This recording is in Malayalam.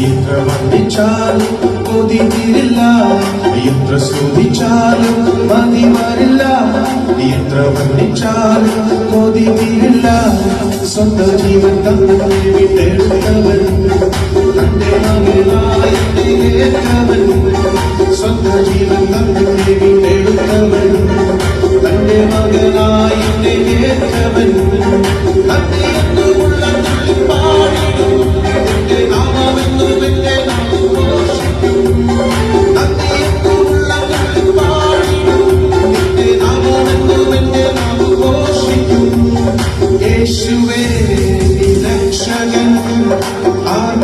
എത്ര വർണിച്ചാലും കൊതി എത്ര ശ്രദ്ധിച്ചാലും മതിമരില്ല എത്ര വർണിച്ചാലും കൊതി സ്വന്തം ജീവൻ തന്നെ വിട്ടെടുത്തവൻ ജീവൻ തന്നെ വിട്ടെടുത്തവൻ തന്റെ മകനായി ഏറ്റവൻ